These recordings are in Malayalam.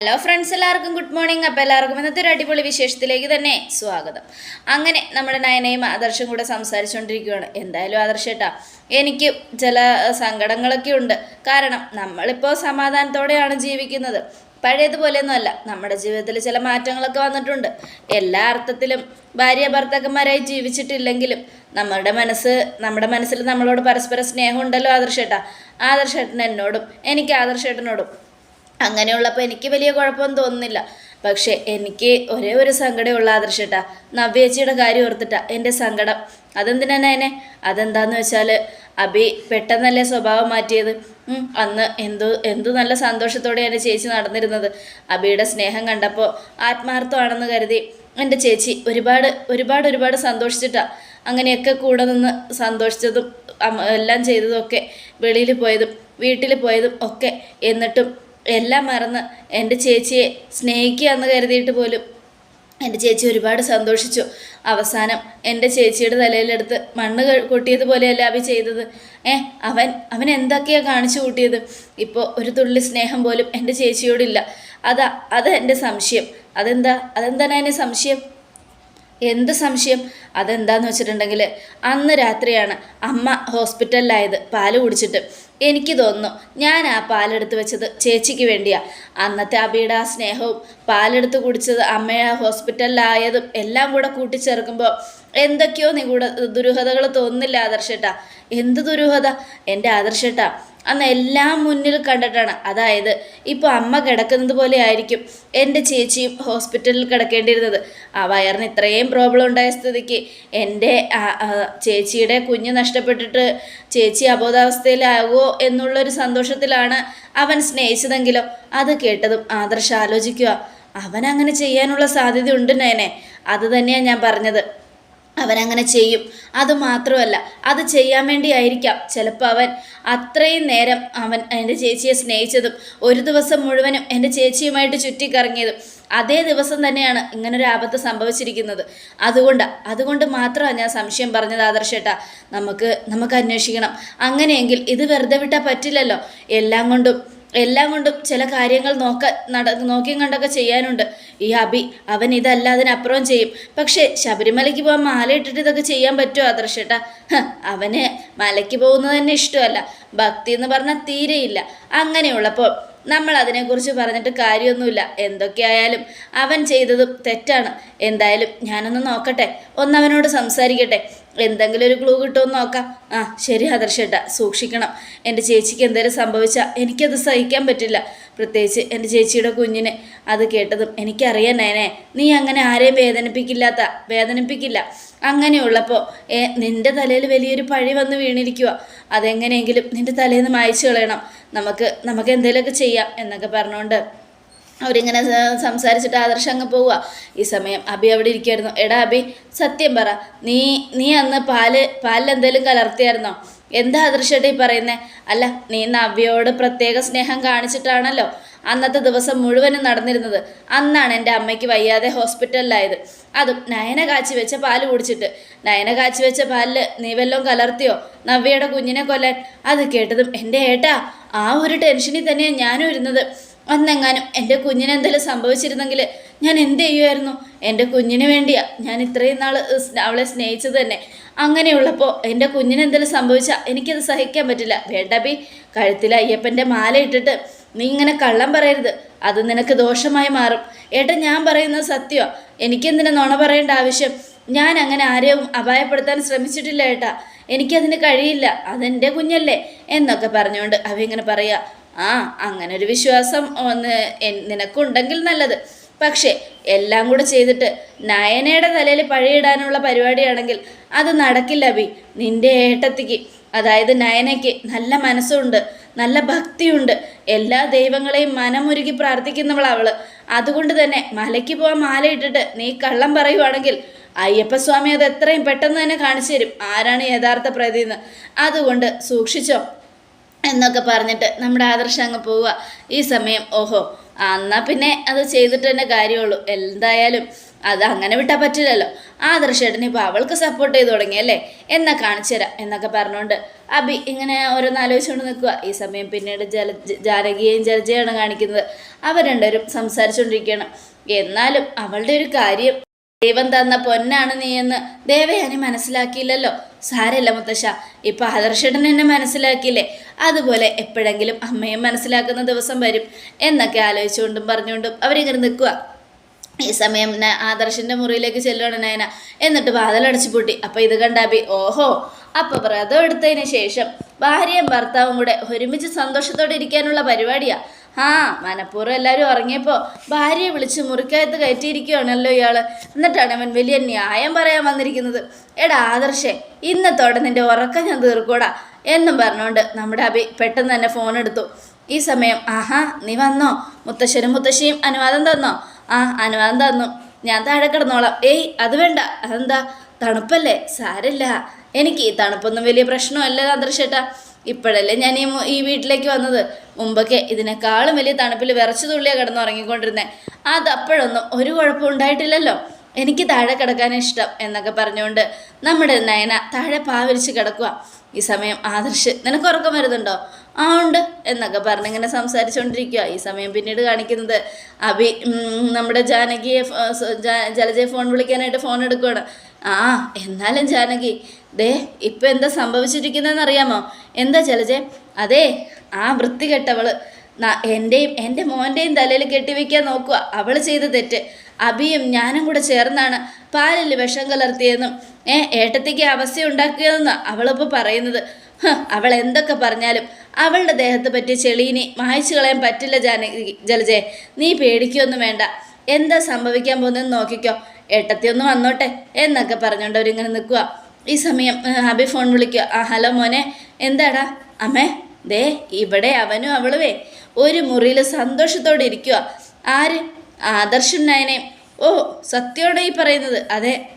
ഹലോ ഫ്രണ്ട്സ് എല്ലാവർക്കും ഗുഡ് മോർണിംഗ് അപ്പോൾ എല്ലാവർക്കും ഇന്നത്തെ ഒരു അടിപൊളി വിശേഷത്തിലേക്ക് തന്നെ സ്വാഗതം. അങ്ങനെ നമ്മുടെ നയനയും ആദർശം കൂടെ സംസാരിച്ചുകൊണ്ടിരിക്കുകയാണ്. എന്തായാലും ആദർശേട്ടാ എനിക്ക് ചില സങ്കടങ്ങളൊക്കെ ഉണ്ട്. കാരണം നമ്മളിപ്പോൾ സമാധാനത്തോടെയാണ് ജീവിക്കുന്നത്. പഴയതുപോലെയൊന്നുമല്ല. നമ്മുടെ ജീവിതത്തിൽ ചില മാറ്റങ്ങളൊക്കെ വന്നിട്ടുണ്ട്. എല്ലാ അർത്ഥത്തിലും ഭാര്യ ഭർത്താക്കന്മാരായി ജീവിച്ചിട്ടില്ലെങ്കിലും നമ്മുടെ മനസ്സ് നമ്മുടെ മനസ്സിൽ നമ്മളോട് പരസ്പര സ്നേഹമുണ്ടല്ലോ ആദർശേട്ടാ. ആദർശേട്ടൻ എന്നോടും എനിക്ക് ആദർശേട്ടനോടും അങ്ങനെയുള്ളപ്പോൾ എനിക്ക് വലിയ കുഴപ്പമൊന്നും തോന്നുന്നില്ല. പക്ഷേ എനിക്ക് ഒരേ ഒരു സങ്കടമുള്ള ആദർശട്ടാ. നവ്യേച്ചിയുടെ കാര്യം ഓർത്തിട്ടാ എന്റെ സങ്കടം. അതെന്തിനാ എന്നെ അതെന്താന്ന് വെച്ചാൽ അബി പെട്ടെന്നല്ലേ സ്വഭാവം മാറ്റിയത്. അന്ന് എന്തു എന്തു നല്ല സന്തോഷത്തോടെയാണ് ചേച്ചി നടന്നിരുന്നത്. അബിയുടെ സ്നേഹം കണ്ടപ്പോൾ ആത്മാർത്ഥമാണെന്ന് കരുതി എന്റെ ചേച്ചി ഒരുപാട് ഒരുപാട് ഒരുപാട് സന്തോഷിച്ചിട്ടാ. അങ്ങനെയൊക്കെ കൂടെ നിന്ന് സന്തോഷിച്ചതും എല്ലാം ചെയ്തതും ഒക്കെ വെളിയിൽ പോയതും വീട്ടിൽ പോയതും ഒക്കെ എന്നിട്ടും എല്ലാം മറന്ന് എന്റെ ചേച്ചിയെ സ്നേഹിക്കുക എന്ന് കരുതിയിട്ട് പോലും എന്റെ ചേച്ചി ഒരുപാട് സന്തോഷിച്ചു. അവസാനം എന്റെ ചേച്ചിയുടെ തലയിലെടുത്ത് മണ്ണ് കൊട്ടിയതുപോലെയല്ല അവ ചെയ്തത്. ഏ അവൻ അവൻ എന്തൊക്കെയാണ് കാണിച്ചു കൂട്ടിയത്? ഇപ്പോൾ ഒരു തുള്ളി സ്നേഹം പോലും എന്റെ ചേച്ചിയോടില്ല. അതാ അത് എന്റെ സംശയം. അതെന്താ അതെന്താണ് എന്റെ സംശയം? എന്ത് സംശയം? അതെന്താന്ന് വെച്ചിട്ടുണ്ടെങ്കിൽ അന്ന് രാത്രിയാണ് അമ്മ ഹോസ്പിറ്റലിലായത് പാൽ കുടിച്ചിട്ട്. എനിക്ക് തോന്നുന്നു ഞാൻ ആ പാലെടുത്ത് വെച്ചത് ചേച്ചിക്ക് വേണ്ടിയാ. അന്നത്തെ അബിയുടെ ആ സ്നേഹവും പാലെടുത്ത് കുടിച്ചത് അമ്മയെ ഹോസ്പിറ്റലിലായതും എല്ലാം കൂടെ കൂട്ടിച്ചേർക്കുമ്പോൾ എന്തൊക്കെയോ നിഗൂഢ ദുരൂഹതകൾ തോന്നുന്നില്ല ആദർശേട്ടാ. എന്ത് ദുരൂഹത? എന്റെ ആദർശേട്ടാ അന്ന് എല്ലാം മുന്നിൽ കണ്ടിട്ടാണ്. അതായത് ഇപ്പോൾ അമ്മ കിടക്കുന്നത് പോലെ ആയിരിക്കും എന്റെ ചേച്ചിയും ഹോസ്പിറ്റലിൽ കിടക്കേണ്ടിയിരുന്നത്. ആ വയറിന് ഇത്രയും പ്രോബ്ലം ഉണ്ടായ സ്ഥിതിക്ക് എന്റെ ചേച്ചിയുടെ കുഞ്ഞ് നഷ്ടപ്പെട്ടിട്ട് ചേച്ചി അബോധാവസ്ഥയിലാകുമോ എന്നുള്ളൊരു സന്തോഷത്തിലാണ് അവൻ സ്നേഹിച്ചതെങ്കിലോ. അത് കേട്ടതും ആദർശ ആലോചിക്കുക അവൻ അങ്ങനെ ചെയ്യാനുള്ള സാധ്യത ഉണ്ട് നേനെ അത് തന്നെയാണ് ഞാൻ പറഞ്ഞത്. അവനങ്ങനെ ചെയ്യും. അതുമാത്രമല്ല അത് ചെയ്യാൻ വേണ്ടിയായിരിക്കാം. ചിലപ്പോൾ അവൻ അത്രയും നേരം അവൻ എന്റെ ചേച്ചിയെ സ്നേഹിച്ചതും ഒരു ദിവസം മുഴുവനും എന്റെ ചേച്ചിയുമായിട്ട് ചുറ്റിക്കറങ്ങിയതും അതേ ദിവസം തന്നെയാണ് ഇങ്ങനൊരു ആപത്ത് സംഭവിച്ചിരിക്കുന്നത്. അതുകൊണ്ട് അതുകൊണ്ട് മാത്രമാണ് ഞാൻ സംശയം പറഞ്ഞത് ആദർശേട്ടാ നമുക്ക് നമുക്ക് അന്വേഷിക്കണം. അങ്ങനെയെങ്കിൽ ഇത് വെറുതെ വിട്ടാൽ പറ്റില്ലല്ലോ. എല്ലാം കൊണ്ടും എല്ലാം കൊണ്ടും ചില കാര്യങ്ങൾ നോക്ക നട നോക്കിയും കണ്ടൊക്കെ ചെയ്യാനുണ്ട്. ഈ അബി അവൻ ഇതല്ല അതിനപ്പുറം ചെയ്യും. പക്ഷേ ശബരിമലയ്ക്ക് പോകാൻ മാല ഇട്ടിട്ട് ഇതൊക്കെ ചെയ്യാൻ പറ്റുമോ ആദർശേട്ടാ? അവന് മലയ്ക്ക് പോകുന്നത് തന്നെ ഇഷ്ടമല്ല. ഭക്തി എന്ന് പറഞ്ഞാൽ തീരെയില്ല. അങ്ങനെയുള്ളപ്പോൾ നമ്മൾ അതിനെക്കുറിച്ച് പറഞ്ഞിട്ട് കാര്യമൊന്നുമില്ല. എന്തൊക്കെയായാലും അവൻ ചെയ്തതും തെറ്റാണ്. എന്തായാലും ഞാനൊന്ന് നോക്കട്ടെ. ഒന്നവനോട് സംസാരിക്കട്ടെ. എന്തെങ്കിലും ഒരു ക്ലൂ കിട്ടുമെന്ന് നോക്കാം. ആ ശരി ആദർശേട്ടാ സൂക്ഷിക്കണം. എന്റെ ചേച്ചിക്ക് എന്തെങ്കിലും സംഭവിച്ചാൽ എനിക്കത് സഹിക്കാൻ പറ്റില്ല. പ്രത്യേകിച്ച് എന്റെ ചേച്ചിയുടെ കുഞ്ഞിന് അത് കേട്ടതും എനിക്കറിയാൻ നേനെ നീ അങ്ങനെ ആരെയും വേദനിപ്പിക്കില്ലാത്ത വേദനിപ്പിക്കില്ല. അങ്ങനെയുള്ളപ്പോൾ ഏ നിന്റെ തലയിൽ വലിയൊരു പഴി വന്ന് വീണിരിക്കുക അതെങ്ങനെയെങ്കിലും നിന്റെ തലേന്ന് മായച്ചു കളയണം. നമുക്ക് നമുക്ക് എന്തെങ്കിലുമൊക്കെ ചെയ്യാം എന്നൊക്കെ പറഞ്ഞുകൊണ്ട് അവരിങ്ങനെ സംസാരിച്ചിട്ട് ആദർശം അങ്ങ് പോവുക. ഈ സമയം അബി അവിടെ ഇരിക്കുമായിരുന്നു എടാ അബി സത്യം പറ. നീ നീ അന്ന് പാൽ പാലിലെന്തേലും കലർത്തിയായിരുന്നോ? എന്താ ആദർശമായിട്ട് ഈ പറയുന്നത് അല്ല നീ നവ്യയോട് പ്രത്യേക സ്നേഹം കാണിച്ചിട്ടാണല്ലോ അന്നത്തെ ദിവസം മുഴുവനും നടന്നിരുന്നത്. അന്നാണ് എന്റെ അമ്മയ്ക്ക് വയ്യാതെ ഹോസ്പിറ്റലിലായത്. അതും നയന കാച്ചി വെച്ച പാൽ കുടിച്ചിട്ട്. നയന കാച്ചി വെച്ച പാലിൽ നീ വല്ലതും കലർത്തിയോ? നവ്യയുടെ കുഞ്ഞിനെ കൊല്ലാൻ. അത് കേട്ടതും എന്റെ ഏട്ടാ ആ ഒരു ടെൻഷനിൽ തന്നെയാണ് ഞാനും ഇരുന്നത്. അന്നെങ്ങാനും എന്റെ കുഞ്ഞിന് എന്തെങ്കിലും സംഭവിച്ചിരുന്നെങ്കിൽ ഞാൻ എന്ത് ചെയ്യുമായിരുന്നു? എന്റെ കുഞ്ഞിന് വേണ്ടിയാ ഞാൻ ഇത്രയും നാൾ അവളെ സ്നേഹിച്ചത് തന്നെ. അങ്ങനെയുള്ളപ്പോൾ എന്റെ കുഞ്ഞിന് എന്തെങ്കിലും സംഭവിച്ചാൽ എനിക്കത് സഹിക്കാൻ പറ്റില്ല. വേണ്ടബി കഴുത്തിൽ അയ്യപ്പന്റെ മാല ഇട്ടിട്ട് നീ ഇങ്ങനെ കള്ളം പറയരുത്. അത് നിനക്ക് ദോഷമായി മാറും. ഏട്ട ഞാൻ പറയുന്നത് സത്യമാണ് എനിക്കെന്തിനാ നുണ പറയേണ്ട ആവശ്യം? ഞാൻ അങ്ങനെ ആരെയും അപായപ്പെടുത്താൻ ശ്രമിച്ചിട്ടില്ല ഏട്ടാ. എനിക്കതിന് കഴിയില്ല. അതെന്റെ കുഞ്ഞല്ലേ എന്നൊക്കെ പറഞ്ഞുകൊണ്ട് അവ ഇങ്ങനെ പറയാ ആ അങ്ങനെ ഒരു വിശ്വാസം ഒന്ന് നിനക്കുണ്ടെങ്കിൽ നല്ലത്. പക്ഷേ എല്ലാം കൂടെ ചെയ്തിട്ട് നയനയുടെ തലയിൽ പഴയിടാനുള്ള പരിപാടിയാണെങ്കിൽ അത് നടക്കില്ല അബി നിന്റെ ഏട്ടത്തിക്ക്. അതായത് നയനയ്ക്ക് നല്ല മനസ്സുണ്ട് നല്ല ഭക്തിയുണ്ട്. എല്ലാ ദൈവങ്ങളെയും പ്രാർത്ഥിക്കുന്നവൾ അവൾ. അതുകൊണ്ട് തന്നെ മലയ്ക്ക് പോകാൻ മാല ഇട്ടിട്ട് നീ കള്ളം പറയുവാണെങ്കിൽ അയ്യപ്പസ്വാമി അത് എത്രയും പെട്ടെന്ന് തന്നെ കാണിച്ചു തരും. ആരാണ് യഥാർത്ഥ പ്രതി എന്ന്. അതുകൊണ്ട് സൂക്ഷിച്ചോ. എന്നൊക്കെ പറഞ്ഞിട്ട് നമ്മുടെ ആദർശം അങ്ങ് പോവുക. ഈ സമയം ഓഹോ എന്നാൽ പിന്നെ അത് ചെയ്തിട്ട് തന്നെ കാര്യമുള്ളൂ. എന്തായാലും അത് അങ്ങനെ വിട്ടാൽ പറ്റില്ലല്ലോ. ആദർശേട്ടൻ ഇപ്പോൾ അവൾക്ക് സപ്പോർട്ട് ചെയ്ത് തുടങ്ങിയല്ലേ എന്നാ കാണിച്ചു തരാം എന്നൊക്കെ പറഞ്ഞുകൊണ്ട് അബി ഇങ്ങനെ ഓരോന്ന് ആലോചിച്ചുകൊണ്ട് നിൽക്കുക. ഈ സമയം പിന്നീട് ജല ജാനകിയെയും ജലജയാണ് കാണിക്കുന്നത്. അവർ സംസാരിച്ചുകൊണ്ടിരിക്കുകയാണ്. എന്നാലും അവളുടെ ഒരു കാര്യം ദൈവം തന്ന പൊന്നാണ് നീ എന്ന് ദേവയാനി മനസ്സിലാക്കിയില്ലല്ലോ. സാരല്ല മുത്തശ്ശ ഇപ്പൊ ആദർശേട്ടൻ എന്നെ മനസ്സിലാക്കിയില്ലേ? അതുപോലെ എപ്പോഴെങ്കിലും അമ്മയും മനസ്സിലാക്കുന്ന ദിവസം വരും എന്നൊക്കെ ആലോചിച്ചുകൊണ്ടും പറഞ്ഞുകൊണ്ടും അവരിങ്ങനെ നിൽക്കുക ഈ സമയം ആദർശിന്റെ മുറിയിലേക്ക് ചെല്ലുകയാണ് നയന. എന്നിട്ട് വാതിലടച്ചു പൂട്ടി. അപ്പൊ ഇത് കണ്ടാബി ഓഹോ. അപ്പൊ വ്രതം എടുത്തതിന് ശേഷം ഭാര്യയും ഭർത്താവും കൂടെ ഒരുമിച്ച് സന്തോഷത്തോടെ ഇരിക്കാനുള്ള പരിപാടിയാ. ആ മനഃപൂർവം എല്ലാവരും ഉറങ്ങിയപ്പോൾ ഭാര്യയെ വിളിച്ച് മുറിക്കകത്ത് കയറ്റിയിരിക്കുകയാണല്ലോ ഇയാൾ എന്നിട്ടാണ് അവൻ വലിയ ന്യായം പറയാൻ വന്നിരിക്കുന്നത്. എടാ ആദർശേ ഇന്നത്തോടെ നിന്റെ ഉറക്കം ഞാൻ തീർക്കൂടാ എന്നും പറഞ്ഞുകൊണ്ട് നമ്മുടെ അബി പെട്ടെന്ന് തന്നെ ഫോൺ എടുത്തു. ഈ സമയം ആഹാ നീ വന്നോ? മുത്തശ്ശനും മുത്തശ്ശിയും അനുവാദം തന്നോ? ആ അനുവാദം തന്നു. ഞാൻ താഴെ കിടന്നോളാം. ഏയ് അത് വേണ്ട. അതെന്താ? തണുപ്പല്ലേ? സാരില്ല. എനിക്ക് ഈ തണുപ്പൊന്നും വലിയ പ്രശ്നമല്ല ആദർശേട്ടാ. ഇപ്പോഴല്ലേ ഞാൻ ഈ ഈ വീട്ടിലേക്ക് വന്നത്? മുമ്പൊക്കെ ഇതിനേക്കാളും വലിയ തണുപ്പിൽ വിറച്ചു തുള്ളിയാണ് കിടന്നുറങ്ങിക്കൊണ്ടിരുന്നത് അത് അപ്പോഴൊന്നും ഒരു കുഴപ്പം ഉണ്ടായിട്ടില്ലല്ലോ. എനിക്ക് താഴെ കിടക്കാൻ ഇഷ്ടം എന്നൊക്കെ പറഞ്ഞുകൊണ്ട് നമ്മുടെ നയന താഴെ പാവരിച്ച് കിടക്കുക ഈ സമയം ആദർശ് നിനക്ക് ഉറക്കം വരുന്നുണ്ടോ? ആ ഉണ്ട് എന്നൊക്കെ പറഞ്ഞിങ്ങനെ സംസാരിച്ചുകൊണ്ടിരിക്കുക ഈ സമയം പിന്നീട് കാണിക്കുന്നത് അഭി നമ്മുടെ ജാനകിയെ ജലജയെ ഫോൺ വിളിക്കാനായിട്ട് ഫോൺ എടുക്കുകയാണ് ആ എന്നാലും ജാനകി ദേ ഇപ്പം എന്താ സംഭവിച്ചിരിക്കുന്നതെന്ന് അറിയാമോ എന്താ ചലജെ അതെ ആ വൃത്തികെട്ടവൾ ന- എന്റെയും എന്റെ മോന്റെയും തലയിൽ കെട്ടിവെക്കാൻ നോക്കുക. അവൾ ചെയ്ത തെറ്റ്. അബിയും ഞാനും കൂടെ ചേർന്നാണ് പാലിൽ വിഷം കലർത്തിയെന്നും ഏ ഏട്ടത്തേക്ക് അവസ്ഥ ഉണ്ടാക്കിയതെന്ന് അവളിപ്പോൾ പറയുന്നത്. അവൾ എന്തൊക്കെ പറഞ്ഞാലും അവളുടെ ദേഹത്ത് പറ്റിയ ചെളീനി മായ്ച്ചു കളയാൻ പറ്റില്ല ജാനകി ജലജയെ നീ പേടിക്കൊന്നും വേണ്ട. എന്താ സംഭവിക്കാൻ പോകുന്നതെന്ന് നോക്കിക്കോ. ഏട്ടത്തി ഒന്ന് വന്നോട്ടെ എന്നൊക്കെ പറഞ്ഞുകൊണ്ട് അവരിങ്ങനെ നിൽക്കുക ഈ സമയം അബി ഫോൺ വിളിക്കുക ആ ഹലോ മോനെ. എന്താടാ? അമ്മേ ദേ ഇവിടെ അവനും അവളുവേ. ഒരു മുറിയിൽ സന്തോഷത്തോടെ ഇരിക്കുക ആര്? ആദർശം നയനെ ഓ സത്യമാണ് ഈ പറയുന്നത്. അതെ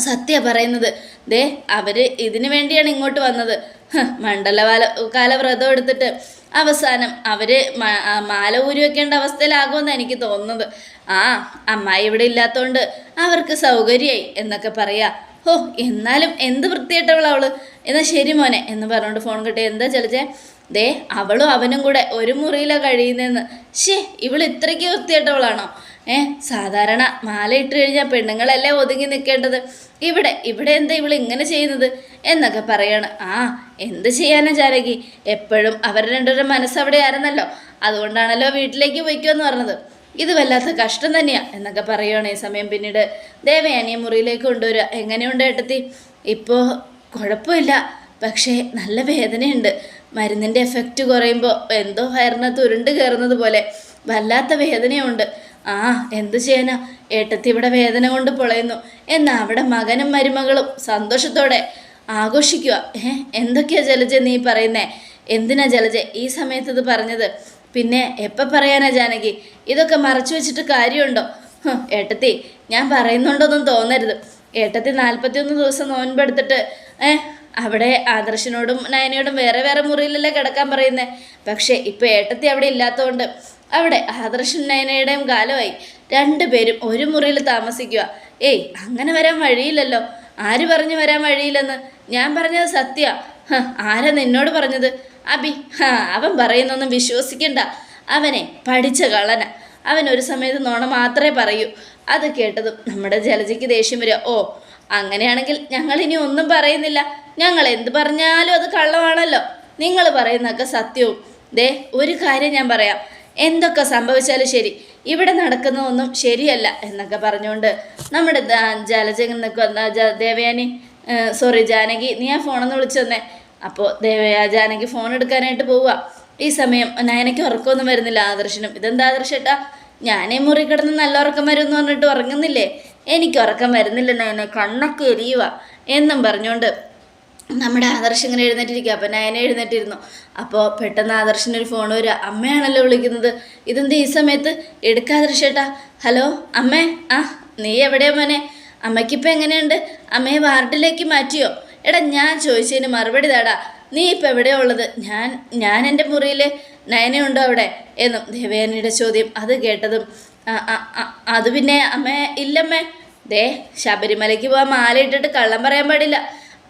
സത്യ പറയുന്നത്. ദേ അവർ ഇതിനു വേണ്ടിയാണ് ഇങ്ങോട്ട് വന്നത്. മണ്ഡലവാല മണ്ഡലകാല കാല വ്രതം എടുത്തിട്ട് അവസാനം അവർ മാല ഊരി വെക്കേണ്ട അവസ്ഥയിലാകുമെന്ന് എനിക്ക് തോന്നുന്നത്. ആ അമ്മായി ഇവിടെ ഇല്ലാത്തതുകൊണ്ട് അവർക്ക് സൗകര്യമായി എന്നൊക്കെ പറയാ. ഓ എന്നാലും എന്ത് വൃത്തിയായിട്ടവൾ അവൾ? എന്നാൽ ശരി മോനെ എന്ന് പറഞ്ഞുകൊണ്ട് ഫോൺ കിട്ടി. എന്താ ചലിച്ചേ? ദേ അവളും അവനും കൂടെ ഒരു മുറിയിലാണ് കഴിയുന്നതെന്ന് ഷേ ഇവൾ ഇത്രയ്ക്ക് വൃത്തിയായിട്ടവളാണോ ഏ സാധാരണ മാല ഇട്ട് കഴിഞ്ഞാൽ പെണ്ണുങ്ങളല്ലേ ഒതുങ്ങി നിൽക്കേണ്ടത് ഇവിടെ ഇവിടെ എന്താ ഇവൾ ഇങ്ങനെ ചെയ്യുന്നത്? എന്നൊക്കെ പറയാണ്. ആ എന്ത് ചെയ്യാനാ ജാനകി എപ്പോഴും അവർ രണ്ടുപേരുടെ മനസ്സവിടെ ആയിരുന്നല്ലോ. അതുകൊണ്ടാണല്ലോ വീട്ടിലേക്ക് പോയിക്കുമെന്ന് പറഞ്ഞത്. ഇത് വല്ലാത്ത കഷ്ടം തന്നെയാ എന്നൊക്കെ പറയുകയാണ് ഈ സമയം പിന്നീട്. ദേവയാനിയെ മുറിയിലേക്ക് കൊണ്ടുവരിക. എങ്ങനെയുണ്ട് ഏട്ടത്തി? ഇപ്പോൾ കുഴപ്പമില്ല. പക്ഷേ നല്ല വേദനയുണ്ട്. മരുന്നിന്റെ എഫക്റ്റ് കുറയുമ്പോൾ എന്തോ വയറിനകത്ത് ഉരുണ്ട് കയറുന്നത് പോലെ വല്ലാത്ത വേദനയുണ്ട്. ആ എന്തു ചെയ്യാനാ? ഏട്ടത്തി ഇവിടെ വേദന കൊണ്ട് പൊളയുന്നു. എന്നാ അവിടെ മകനും മരുമകളും സന്തോഷത്തോടെ ആഘോഷിക്കുക ഏ എന്തൊക്കെയാ ജലജ നീ പറയുന്നേ? എന്തിനാ ജലജ ഈ സമയത്ത് ഇത് പറഞ്ഞത്? പിന്നെ എപ്പോൾ പറയാനാ ജാനകി? ഇതൊക്കെ മറച്ചു വെച്ചിട്ട് കാര്യമുണ്ടോ? ഏട്ടത്തി ഞാൻ പറയുന്നുണ്ടോന്നും തോന്നരുത്. ഏട്ടത്തി നാൽപ്പത്തിയൊന്ന് ദിവസം നോൻപെടുത്തിട്ട് ഏ അവിടെ ആദർശനോടും നയനയോടും വേറെ വേറെ മുറിയിലല്ലേ കിടക്കാൻ പറയുന്നേ? പക്ഷേ ഇപ്പം ഏട്ടത്തി അവിടെ ഇല്ലാത്തതുകൊണ്ട് അവിടെ ആദർശൻ നയനയുടെയും കാലമായി. രണ്ടുപേരും ഒരു മുറിയിൽ താമസിക്കുക. ഏയ് അങ്ങനെ വരാൻ വഴിയില്ലല്ലോ. ആര് പറഞ്ഞു വരാൻ വഴിയില്ലെന്ന്? ഞാൻ പറഞ്ഞത് സത്യ. ആരാ നിന്നോട് പറഞ്ഞത്? അബി അവൻ പറയുന്നൊന്നും വിശ്വസിക്കണ്ട. അവനെ പഠിച്ച കളന അവൻ ഒരു സമയത്ത് നോണ മാത്രമേ പറയൂ. അത് കേട്ടതും നമ്മുടെ ജലജയ്ക്ക് ദേഷ്യം വരിക. ഓ അങ്ങനെയാണെങ്കിൽ ഞങ്ങൾ ഇനി ഒന്നും പറയുന്നില്ല. ഞങ്ങൾ എന്ത് പറഞ്ഞാലും അത് കള്ളമാണല്ലോ. നിങ്ങൾ പറയുന്നതൊക്കെ സത്യവും. ദേ ഒരു കാര്യം ഞാൻ പറയാം. എന്തൊക്കെ സംഭവിച്ചാലും ശരി ഇവിടെ നടക്കുന്നതൊന്നും ശരിയല്ല എന്നൊക്കെ പറഞ്ഞുകൊണ്ട് നമ്മുടെ ദാ- ജലജ നിൽക്കുന്ന ദേവയാനി സോറി ജാനകി നീ ആ ഫോണൊന്ന് വിളിച്ചു അപ്പോൾ ദേവയ ജാനകി ഫോൺ എടുക്കാനായിട്ട് പോവുക ഈ സമയം നയനയ്ക്ക് ഉറക്കമൊന്നും വരുന്നില്ല ആദർശനും. ഇതെന്താ ആദർശേട്ടാ ഞാനേ മുറി കിടന്ന് നല്ല ഉറക്കം വരും എന്ന് പറഞ്ഞിട്ട് ഉറങ്ങുന്നില്ലേ? എനിക്ക് ഉറക്കം വരുന്നില്ല നയനെ കണ്ണൊക്കെ എരിയുക എന്നും പറഞ്ഞുകൊണ്ട് നമ്മുടെ ആദർശ് ഇങ്ങനെ എഴുന്നേറ്റിരിക്കുക അപ്പം നയന എഴുന്നേറ്റിരുന്നു. അപ്പോൾ പെട്ടെന്ന് ആദർശിനൊരു ഫോൺ വരിക അമ്മയാണല്ലോ വിളിക്കുന്നത്. ഇതെന്ത് ഈ സമയത്ത്? എടുക്കാദർശേട്ടാ ഹലോ അമ്മേ. ആ നീ എവിടെയാ മോനെ? അമ്മയ്ക്കിപ്പോൾ എങ്ങനെയുണ്ട്? അമ്മയെ വാർഡിലേക്ക് മാറ്റിയോ? എടാ ഞാൻ ചോദിച്ചതിന് മറുപടി താടാ. നീ ഇപ്പം എവിടെയാ ഉള്ളത്? ഞാൻ ഞാൻ എന്റെ മുറിയിൽ നയനയുണ്ടോ അവിടെ? എന്നും ദേവേനയുടെ ചോദ്യം അത് കേട്ടതും അത് പിന്നെ അമ്മേ ഇല്ലമ്മേ. ദേ ശബരിമലയ്ക്ക് പോകാൻ മാല ഇട്ടിട്ട് കള്ളം പറയാൻ പാടില്ല.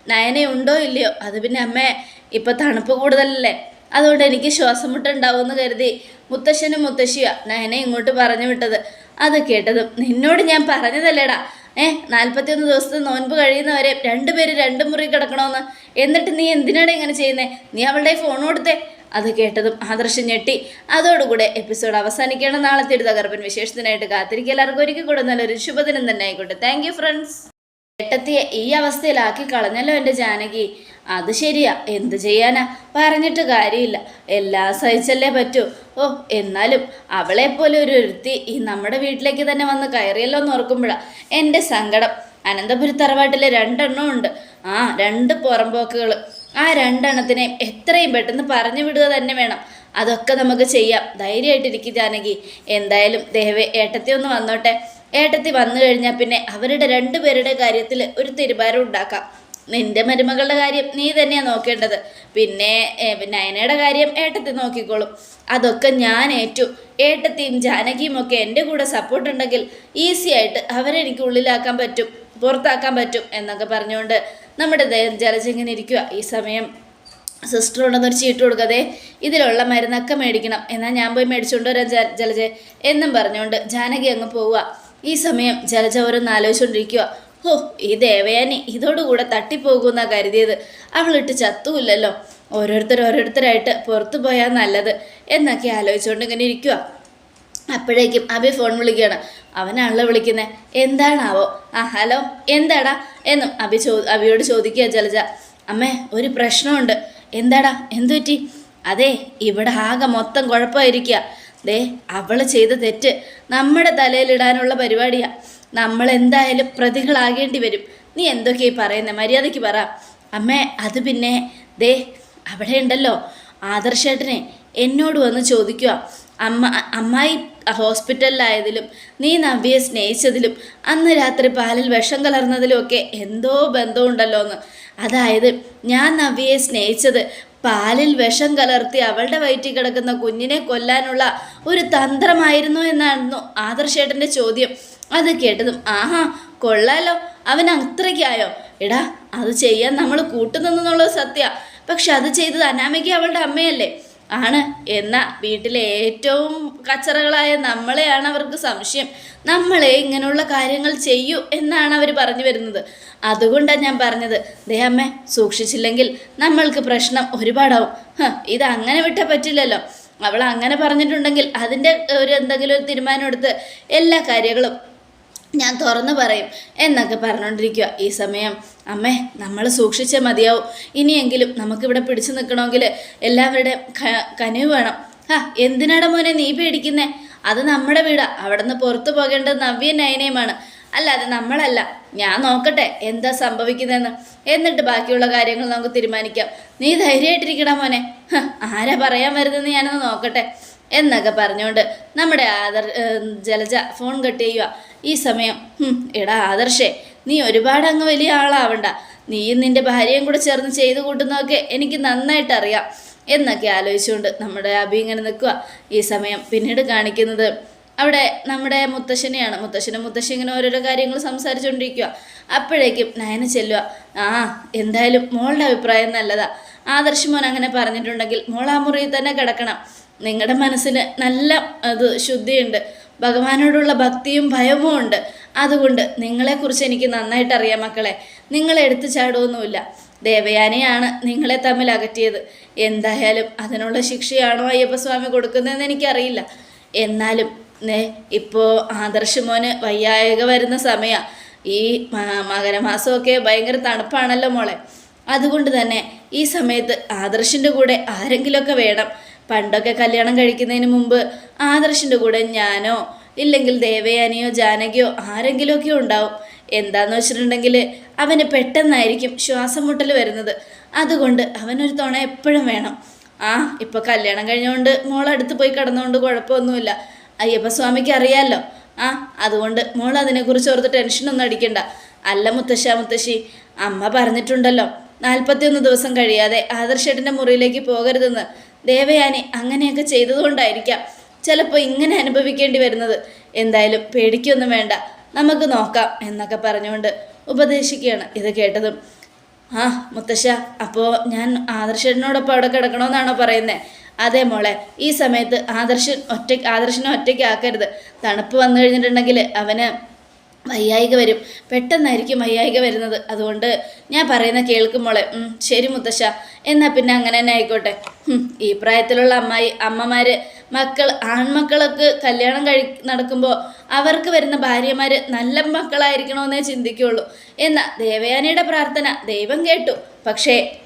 നയന ഉണ്ടോ ഇല്ലയോ? അത് പിന്നെ അമ്മേ ഇപ്പം തണുപ്പ് കൂടുതലല്ലേ. അതുകൊണ്ട് എനിക്ക് ശ്വാസം മുട്ടുണ്ടാവുമെന്ന് കരുതി മുത്തശ്ശനും മുത്തശ്ശിയാ നയനെ ഇങ്ങോട്ട് പറഞ്ഞു വിട്ടത്. അത് കേട്ടതും നിന്നോട് ഞാൻ പറഞ്ഞതല്ലേടാ. ഏ നാൽപ്പത്തിയൊന്ന് ദിവസത്തെ നോൻപ് കഴിയുന്നവരെ രണ്ടുപേര് രണ്ട് മുറി കിടക്കണമെന്ന് എന്നിട്ട് നീ എന്തിനാണ് ഇങ്ങനെ ചെയ്യുന്നേ? നീ അവളുടെ ഫോൺ കൊടുത്തേ. അത് കേട്ടതും ആദർശം ഞെട്ടി. അതോടുകൂടെ എപ്പിസോഡ് അവസാനിക്കണം നാളത്തെ ഒരു തകർപ്പൻ വിശേഷത്തിനായിട്ട് കാത്തിരിക്കുക. എല്ലാവർക്കും ഒരിക്കൽ കൂടെ നല്ലൊരു ശുഭദിനം തന്നെ ആയിക്കോട്ടെ. താങ്ക് ഫ്രണ്ട്സ് ഏട്ടത്തിയെ ഈ അവസ്ഥയിലാക്കി കളഞ്ഞല്ലോ എന്റെ ജാനകി. അത് ശരിയാ. എന്ത് ചെയ്യാനാ? പറഞ്ഞിട്ട് കാര്യമില്ല. എല്ലാം സഹിച്ചല്ലേ പറ്റൂ. ഓ എന്നാലും അവളെപ്പോലെ ഒരു ഒരുത്തി ഈ നമ്മുടെ വീട്ടിലേക്ക് തന്നെ വന്ന് കയറിയല്ലോ എന്ന് ഓർക്കുമ്പോഴാണ് എന്റെ സങ്കടം. അനന്തപുരി തറവാട്ടിലെ രണ്ടെണ്ണം ഉണ്ട്. ആ രണ്ട് പുറമ്പോക്കുകൾ ആ രണ്ടെണ്ണത്തിനെ എത്രയും പെട്ടെന്ന് പറഞ്ഞു വിടുക തന്നെ വേണം. അതൊക്കെ നമുക്ക് ചെയ്യാം. ധൈര്യമായിട്ടിരിക്കും ജാനകി. എന്തായാലും ദേവേ ഏട്ടത്തി ഒന്ന് വന്നോട്ടെ. ഏട്ടത്തി വന്നു കഴിഞ്ഞാൽ പിന്നെ അവരുടെ രണ്ടുപേരുടെ കാര്യത്തിൽ ഒരു തീരുമാനം ഉണ്ടാക്കാം. നിന്റെ മരുമകളുടെ കാര്യം നീ തന്നെയാണ് നോക്കേണ്ടത്. പിന്നെ നയനയുടെ കാര്യം ഏട്ടത്തി നോക്കിക്കോളും. അതൊക്കെ ഞാൻ ഏറ്റു. ഏട്ടത്തിയും ജാനകിയും ഒക്കെ എന്റെ കൂടെ സപ്പോർട്ട് ഉണ്ടെങ്കിൽ ഈസി ആയിട്ട് അവരെനിക്ക് ഉള്ളിലാക്കാൻ പറ്റും പുറത്താക്കാൻ പറ്റും എന്നൊക്കെ പറഞ്ഞുകൊണ്ട് നമ്മുടെ ദേ- ജലജ ഇങ്ങനെ ഇരിക്കുക ഈ സമയം സിസ്റ്റർ ഉണ്ടെന്നൊരു ചീട്ട് കൊടുക്കാതെ ഇതിലുള്ള മരുന്നൊക്കെ മേടിക്കണം. എന്നാൽ ഞാൻ പോയി മേടിച്ചുകൊണ്ട് വരാം ജലജ എന്നും പറഞ്ഞുകൊണ്ട് ജാനകി അങ്ങ് പോവുക ഈ സമയം ജലജ ഓരോന്ന് ആലോചിച്ചുകൊണ്ടിരിക്കുക ഹോ ഈ ദേവയാനി ഇതോടുകൂടെ തട്ടിപ്പോകുമെന്നാ കരുതിയത്. അവളിട്ട് ചത്തുമില്ലല്ലോ ഓരോരുത്തർ ഓരോരുത്തരായിട്ട് പുറത്തു പോയാൽ നല്ലത് എന്നൊക്കെ ആലോചിച്ചുകൊണ്ട് ഇങ്ങനെ ഇരിക്കുക അപ്പോഴേക്കും അഭി ഫോൺ വിളിക്കുകയാണ്. അവനാണല്ലോ വിളിക്കുന്നത് എന്താണാവോ? ആ ഹലോ എന്താടാ? എന്നും അഭി ചോ അഭിയോട് ചോദിക്കുക ജലജ. അമ്മേ ഒരു പ്രശ്നമുണ്ട്. എന്താടാ? എന്തു പറ്റി അതെ ഇവിടെ ആകെ മൊത്തം കുഴപ്പമായിരിക്കുക ദേ അവൾ ചെയ്ത തെറ്റ് നമ്മുടെ തലയിലിടാനുള്ള പരിപാടിയാ. നമ്മൾ എന്തായാലും പ്രതികളാകേണ്ടി വരും. നീ എന്തൊക്കെയായി പറയുന്നത് മര്യാദയ്ക്ക് പറ. അമ്മേ അത് പിന്നെ ദേ അവിടെ ഉണ്ടല്ലോ. ആദർശേട്ടനെ എന്നോട് വന്ന് ചോദിക്കുക. അമ്മ അമ്മായി ഹോസ്പിറ്റലിലായതിലും നീ നവ്യയെ സ്നേഹിച്ചതിലും അന്ന് രാത്രി പാലിൽ വിഷം കലർന്നതിലും ഒക്കെ എന്തോ ബന്ധമുണ്ടല്ലോ എന്ന് അതായത് ഞാൻ നവ്യയെ സ്നേഹിച്ചത് പാലിൽ വിഷം കലർത്തി അവളുടെ വയറ്റിൽ കിടക്കുന്ന കുഞ്ഞിനെ കൊല്ലാനുള്ള ഒരു തന്ത്രമായിരുന്നു എന്നായിരുന്നു ആദർശേട്ടന്റെ ചോദ്യം. അത് കേട്ടതും ആഹാ കൊള്ളാലോ. അവൻ അത്രയ്ക്കായോ? എടാ അത് ചെയ്യാൻ നമ്മൾ കൂട്ടുനിന്നുള്ളത് സത്യ. പക്ഷെ അത് ചെയ്തത് അനാമിക അവളുടെ അമ്മയല്ലേ? ആണ്. എന്ന വീട്ടിലെ ഏറ്റവും കച്ചറകളായ നമ്മളെയാണ് അവർക്ക് സംശയം. നമ്മളെ ഇങ്ങനെയുള്ള കാര്യങ്ങൾ ചെയ്യൂ എന്നാണ് അവർ പറഞ്ഞു വരുന്നത്. അതുകൊണ്ടാണ് ഞാൻ പറഞ്ഞത്. ദേഹമ്മേ സൂക്ഷിച്ചില്ലെങ്കിൽ നമ്മൾക്ക് പ്രശ്നം ഒരുപാടാവും. ഇത് അങ്ങനെ വിട്ടാൽ പറ്റില്ലല്ലോ. അവൾ അങ്ങനെ പറഞ്ഞിട്ടുണ്ടെങ്കിൽ അതിന്റെ ഒരു എന്തെങ്കിലും ഒരു തീരുമാനം എടുത്ത് എല്ലാ കാര്യങ്ങളും ഞാൻ തുറന്നു പറയും. എന്നൊക്കെ പറഞ്ഞുകൊണ്ടിരിക്കുക ഈ സമയം. അമ്മേ നമ്മൾ സൂക്ഷിച്ചേ മതിയാവും. ഇനിയെങ്കിലും നമുക്കിവിടെ പിടിച്ചു നിൽക്കണമെങ്കിൽ എല്ലാവരുടെ കനിവ് വേണം. ആ എന്തിനാണ് മോനെ നീ പേടിക്കുന്നേ? അത് നമ്മുടെ വീടാ. അവിടെ നിന്ന് പുറത്തു പോകേണ്ടത് നവ്യ നയനയുമാണ്. അല്ലാതെ നമ്മളല്ല. ഞാൻ നോക്കട്ടെ എന്താ സംഭവിക്കുന്നതെന്ന്. എന്നിട്ട് ബാക്കിയുള്ള കാര്യങ്ങൾ നമുക്ക് തീരുമാനിക്കാം. നീ ധൈര്യമായിട്ടിരിക്കടാ മോനെ. ആരാ പറയാൻ വരുന്നതെന്ന് ഞാനൊന്ന് നോക്കട്ടെ. എന്നൊക്കെ പറഞ്ഞുകൊണ്ട് നമ്മുടെ ആദർ ജലജ ഫോൺ കട്ട് ചെയ്യുക ഈ സമയം എടാ ആദർശേ നീ ഒരുപാട് അങ്ങ് വലിയ ആളാവണ്ട. നീയും നിന്റെ ഭാര്യയും കൂടെ ചേർന്ന് ചെയ്തു കൂട്ടുന്നതൊക്കെ എനിക്ക് നന്നായിട്ട് അറിയാം എന്നൊക്കെ ആലോചിച്ചുകൊണ്ട് നമ്മുടെ അബി ഇങ്ങനെ നിൽക്കുക ഈ സമയം പിന്നീട് കാണിക്കുന്നത് അവിടെ നമ്മുടെ മുത്തശ്ശനെയാണ്. മുത്തശ്ശനും മുത്തശ്ശി ഇങ്ങനെ ഓരോരോ കാര്യങ്ങൾ സംസാരിച്ചുകൊണ്ടിരിക്കുക അപ്പോഴേക്കും നയന ചെല്ലുക ആ എന്തായാലും മോളുടെ അഭിപ്രായം നല്ലതാ. ആദർശ് മോൻ അങ്ങനെ പറഞ്ഞിട്ടുണ്ടെങ്കിൽ മോൾ ആ മുറിയിൽ തന്നെ കിടക്കണം. നിങ്ങളുടെ മനസ്സിന് നല്ല അത് ശുദ്ധിയുണ്ട്. ഭഗവാനോടുള്ള ഭക്തിയും ഭയവും ഉണ്ട്. അതുകൊണ്ട് നിങ്ങളെക്കുറിച്ച് എനിക്ക് നന്നായിട്ട് അറിയാം മക്കളെ. നിങ്ങളെ എടുത്തു ചാടുമൊന്നുമില്ല ദേവയാനിയാണ് നിങ്ങളെ തമ്മിൽ അകറ്റിയത്. എന്തായാലും അതിനുള്ള ശിക്ഷയാണോ അയ്യപ്പസ്വാമി കൊടുക്കുന്നതെന്ന് എനിക്കറിയില്ല. എന്നാലും ഇപ്പോൾ ആദർശ് മോന് വയ്യായക വരുന്ന സമയമാണ് ഈ മകരമാസമൊക്കെ ഭയങ്കര തണുപ്പാണല്ലോ മോളെ. അതുകൊണ്ട് തന്നെ ഈ സമയത്ത് ആദർശിന്റെ കൂടെ ആരെങ്കിലുമൊക്കെ വേണം. പണ്ടൊക്കെ കല്യാണം കഴിക്കുന്നതിന് മുമ്പ് ആദർശിന്റെ കൂടെ ഞാനോ ഇല്ലെങ്കിൽ ദേവയാനിയോ ജാനകിയോ ആരെങ്കിലുമൊക്കെ ഉണ്ടാവും. എന്താന്ന് വെച്ചിട്ടുണ്ടെങ്കിൽ അവന് പെട്ടെന്നായിരിക്കും ശ്വാസം മുട്ടൽ വരുന്നത്. അതുകൊണ്ട് അവനൊരു തുണ എപ്പോഴും വേണം. ആ ഇപ്പൊ കല്യാണം കഴിഞ്ഞുകൊണ്ട് മോളടുത്ത് പോയി കിടന്നുകൊണ്ട് കുഴപ്പമൊന്നുമില്ല. അയ്യപ്പ സ്വാമിക്ക് അറിയാലോ. ആ അതുകൊണ്ട് മോൾ അതിനെക്കുറിച്ച് ഓർത്ത് ടെൻഷനൊന്നും അടിക്കണ്ട. അല്ല മുത്തശ്ശ മുത്തശ്ശി അമ്മ പറഞ്ഞിട്ടുണ്ടല്ലോ നാൽപ്പത്തിയൊന്ന് ദിവസം കഴിയാതെ ആദർശേട്ടന്റെ മുറിയിലേക്ക് പോകരുതെന്ന്. ദേവയാനി അങ്ങനെയൊക്കെ ചെയ്തതുകൊണ്ടായിരിക്കാം ചിലപ്പോൾ ഇങ്ങനെ അനുഭവിക്കേണ്ടി വരുന്നത്. എന്തായാലും പേടിക്കൊന്നും വേണ്ട. നമുക്ക് നോക്കാം എന്നൊക്കെ പറഞ്ഞുകൊണ്ട് ഉപദേശിക്കുകയാണ് ഇത് കേട്ടതും. ആ മുത്തശ്ശ അപ്പോൾ ഞാൻ ആദർശനോടൊപ്പം അവിടെ കിടക്കണമെന്നാണോ പറയുന്നത് അതെ മോളെ ഈ സമയത്ത് ആദർശൻ ഒറ്റ ആദർശനെ ഒറ്റയ്ക്കാക്കരുത്. തണുപ്പ് വന്നു കഴിഞ്ഞിട്ടുണ്ടെങ്കിൽ അവന് വയ്യായിക വരും. പെട്ടെന്നായിരിക്കും വയ്യായിക വരുന്നത്. അതുകൊണ്ട് ഞാൻ പറയുന്ന കേൾക്കും മോളെ. ഉം, ശരി മുത്തശ്ശ. എന്നാൽ പിന്നെ അങ്ങനെ തന്നെ ആയിക്കോട്ടെ. ഈ പ്രായത്തിലുള്ള അമ്മായി അമ്മമാർ മക്കൾ ആൺമക്കളൊക്കെ കല്യാണം കഴി നടക്കുമ്പോൾ അവർക്ക് വരുന്ന ഭാര്യമാർ നല്ല മക്കളായിരിക്കണമെന്നേ ചിന്തിക്കുള്ളൂ. എന്നാൽ ദേവയാനിയുടെ പ്രാർത്ഥന ദൈവം കേട്ടു. പക്ഷേ